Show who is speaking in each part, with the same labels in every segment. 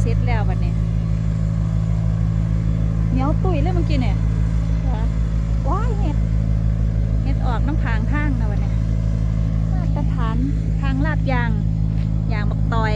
Speaker 1: เสร็จแล้ววันนี้เหนียวตุยเลยเมื่อกี้เนี่ยว้ายเห็ดเห็ดออกน้ำผางทางนะวันนี้มาตรฐานทางลาดยางยางบักตอย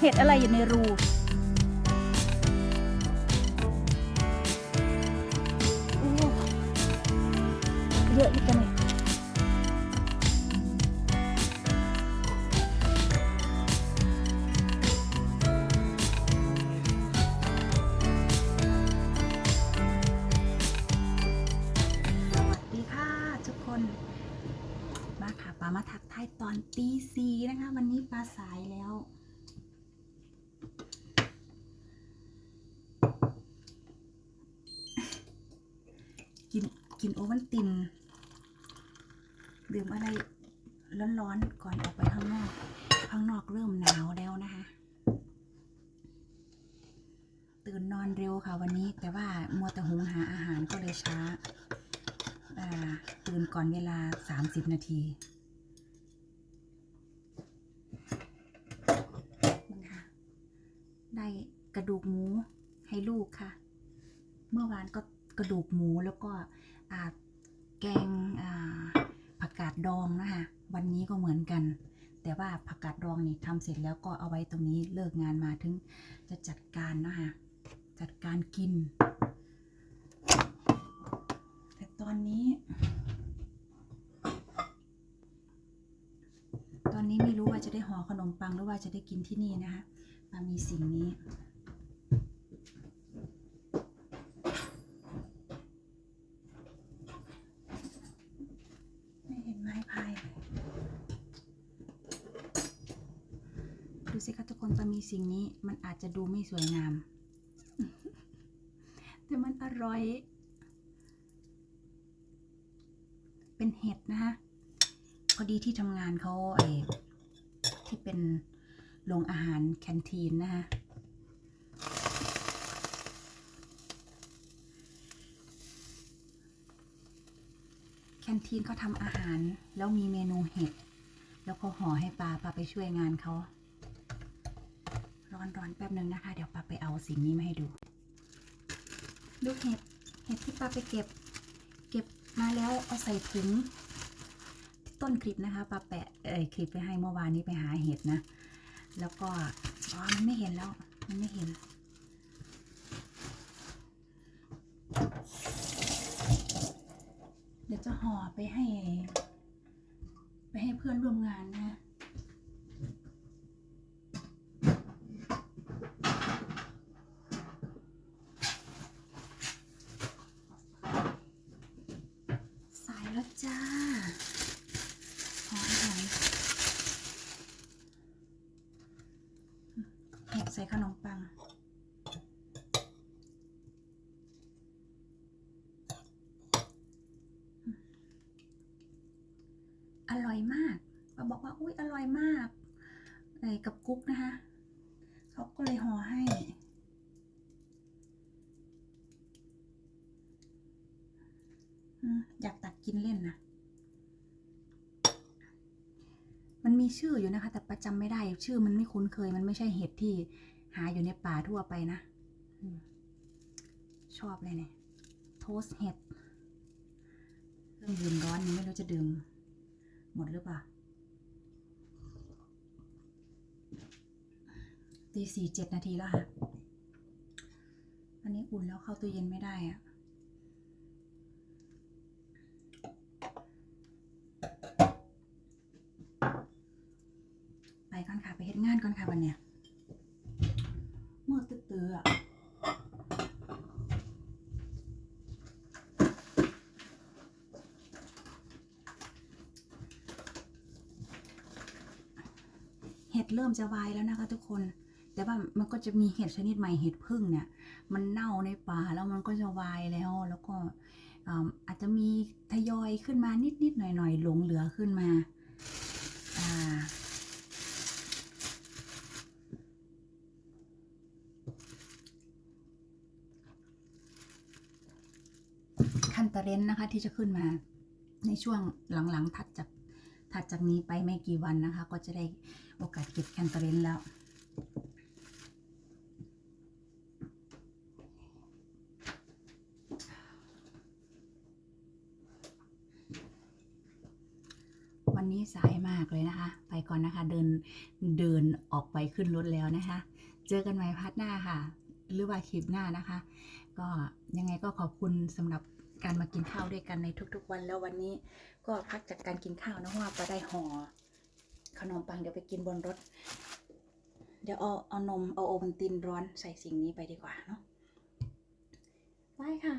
Speaker 1: เห็ดอะไรอยู่ในรู เยอะอีกจังเลยสวัสดีค่ะทุกคนมาค่ะปามาทักทายตอนตีสีนะคะ วันนี้ปลาสายแล้ว กินโอวัลติน ดื่มอะไรร้อนๆก่อนออกไปข้างนอก ข้างนอกเริ่มหนาวแล้วนะคะ ตื่นนอนเร็วค่ะวันนี้ แต่ว่ามัวแต่หุงหาอาหารก็เลยช้า ตื่นก่อนเวลา 30 นาทีได้กระดูกหมูให้ลูกค่ะ เมื่อวานก็กระดูกหมูแล้วก็ แกงผักกาดดองนะคะวันนี้ก็เหมือนกัน แต่ว่าผักกาดดองนี่ทำเสร็จแล้วก็เอาไว้ตรงนี้เลิกงานมาถึงจะจัดการนะคะจัดการกิน แต่ตอนนี้ ตอนนี้ไม่รู้ว่าจะได้ห่อขนมปังหรือว่าจะได้กินที่นี่นะคะมามีสิ่งนี้ ไม่เห็นไม้พายเลยดูสิคะทุกค นปามีสิ่งนี้มันอาจจะดูไม่สวยงาม แต่มันอร่อย เป็นเห็ดนะคะพอดีที่ทำงานเขาไอ้ที่เป็นโรงอาหารแคนทีนนะคะแคนทีนเขาทำอาหารแล้วมีเมนูเห็ด แล้วเขาห่อให้ปลาปลาไปช่วยงานเขา ร้อนๆแป๊บนึงนะคะ เดี๋ยวปลาไปเอาสิ่งนี้มาให้ดู ลูกเห็ด เห็ดที่ปลาไปเก็บ เก็บมาแล้วเอาใส่ถุงต้นคลิปนะคะปลาแปะเอ่ยคลิปไปให้เมื่อวานนี้ไปหาเห็ดนะ แล้วก็อ๋อมันไม่เห็นแล้ว มันไม่เห็นเดี๋ยวจะห่อไปให้ ไปให้เพื่อนร่วมงานนะ สาย แล้วจ้าหอมหอมเห็ดใส่ขนมปัง อร่อยมากเราบอกว่า อุ้ยอร่อยมากไอ้กับกุ๊กนะคะ เขาก็เลยห่อให้ อยากตักกินเล่นนะ มันมีชื่ออยู่นะคะ แต่ประจำไม่ได้ ชื่อมันไม่คุ้นเคย มันไม่ใช่เห็ดที่หาอยู่ในป่าทั่วไปนะอชอบเลยเนี่ย โทสเห็ดเครื่องดื่มร้อนนี้ไม่รู้จะดื่มหมดหรือเปล่าตีสี่เจ็ดนาทีแล้วค่ะ อันนี้อุ่นแล้วเข้าตู้เย็นไม่ได้อะ ไปก่อนค่ะ ไปเฮ็ด งานก่อนค่ะวันเนี้ยมือตื้อๆอะเห็ดเริ่มจะวายแล้วนะคะทุกคน แต่ว่ามันก็จะมีเห็ดชนิดใหม่เห็ดพึ่งเนี่ย มันเน่าในป่าแล้วมันก็จะวายแล้ว แล้วก็อาอาจจะมีทยอยขึ้นมานิดๆหน่อยๆหลงเหลือขึ้นมา อ่า คันตะ เรนนะคะที่จะขึ้นมาในช่วงหลังๆ ถัดจากถัดจากนี้ไปไม่กี่วันนะคะ ก็จะได้โอกาสเก็บแคนเตาเรนแล้ววันนี้สายมากเลยนะคะ ไปก่อนนะคะ เดินเดินออกไปขึ้นรถแล้วนะคะ เจอกันใหม่พาร์ทหน้าค่ะ หรือว่าคลิปหน้านะคะ ก็ยังไงก็ขอบคุณสำหรับ การมากินข้าวด้วยกันในทุกๆวันแล้ววันนี้ก็พักจากการกินข้าวนะเพราะว่าไปได้ห่อขนมปังเดี๋ยวไปกินบนรถ เดี๋ยวเอาเอานมเอาโอวัลตินร้อนใส่สิ่งนี้ไปดีกว่าเนาะไปค่ะ